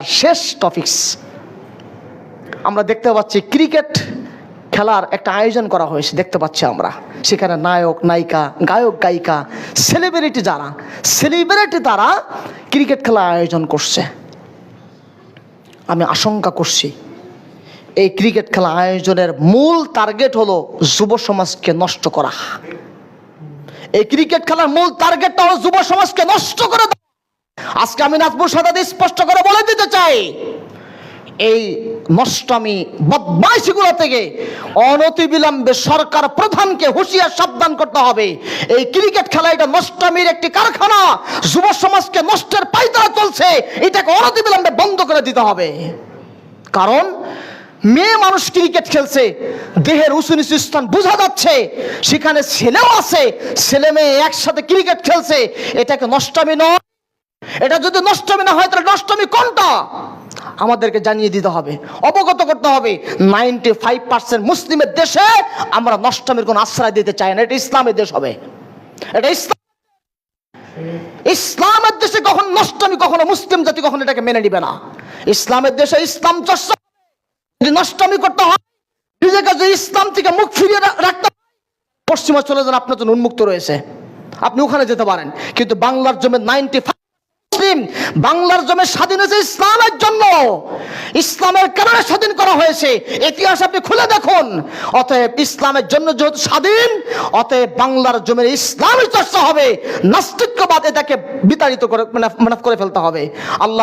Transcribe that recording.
শেষ টপিকস আমরা দেখতে পাচ্ছি ক্রিকেট খেলার একটা আয়োজন করা হয়েছে, দেখতে পাচ্ছি আমরা। সেখানে নায়ক, নায়িকা, গায়ক, গায়িকা সেলিব্রিটি যারা সেলিব্রিটি তারা ক্রিকেট খেলা আয়োজন করছে। আমি আশঙ্কা করছি, এই ক্রিকেট খেলা আয়োজনের মূল টার্গেট হলো যুব সমাজকে নষ্ট করা। এই ক্রিকেট খেলার মূল টার্গেটটা হলো যুব সমাজকে নষ্ট করে। আজকে আমি নাজবুর সাদাতে স্পষ্ট করে বলে দিতে চাই, এই নষ্টমী, বদমাইশিগুলো থেকে অনতিবিলম্বে সরকার প্রধানকে হুঁশিয়ার সাবধান করতে হবে। এই ক্রিকেট খেলা এটা নষ্টমীর একটি কারখানা। যুব সমাজকে নষ্টের পাইতারা চলছে, এটাকে অনতিবিলম্বে বন্ধ করে দিতে হবে। কারণ মেয়ে মানুষ ক্রিকেট খেলছে, দেহের উঁচু নিচু স্থান বোঝা যাচ্ছে, সেখানে ছেলেও আছে, ছেলে মেয়ে একসাথে ক্রিকেট খেলছে, এটাকে নষ্টমী নয়। এটা যদি নষ্টমী না হয়, তাহলে নষ্টমী কোনটা? আমাদেরকে জানিয়ে দিতে হবে, অবগত করতে হবে। নাইনটি ফাইভ পার্সেন্ট মুসলিমের দেশে আমরা নষ্টমীর কোনো আশ্রয় দিতে চাই না। এটা ইসলামের দেশ হবে। এটা ইসলাম ইসলামের দেশে কখন নষ্টমী, কখনো মুসলিম জাতি কখনো এটাকে মেনে নিবে না। ইসলামের দেশে ইসলাম চর্চা যদি নষ্টমী করতে হয়, নিজেকে যদি ইসলাম থেকে মুখ ফিরিয়ে রাখতে পশ্চিমা চলে যান আপনার জন্য উন্মুক্ত রয়েছে। আপনি ওখানে যেতে পারেন। কিন্তু বাংলার জমে নাইনটি মুসলিম, বাংলার জমে স্বাধীন হয়েছে ইসলামের জন্য। ইসলামের কারণে স্বাধীন করা হয়েছে। ইতিহাস আপনি খুলে দেখুন। অতএব ইসলামের জন্য যেহেতু স্বাধীন, অতএব বাংলার জমির ইসলামের চর্চা হবে। নাস্তিক্যবাদ এটাকে বিতাড়িত করে মানে করে ফেলতে হবে। আল্লাহ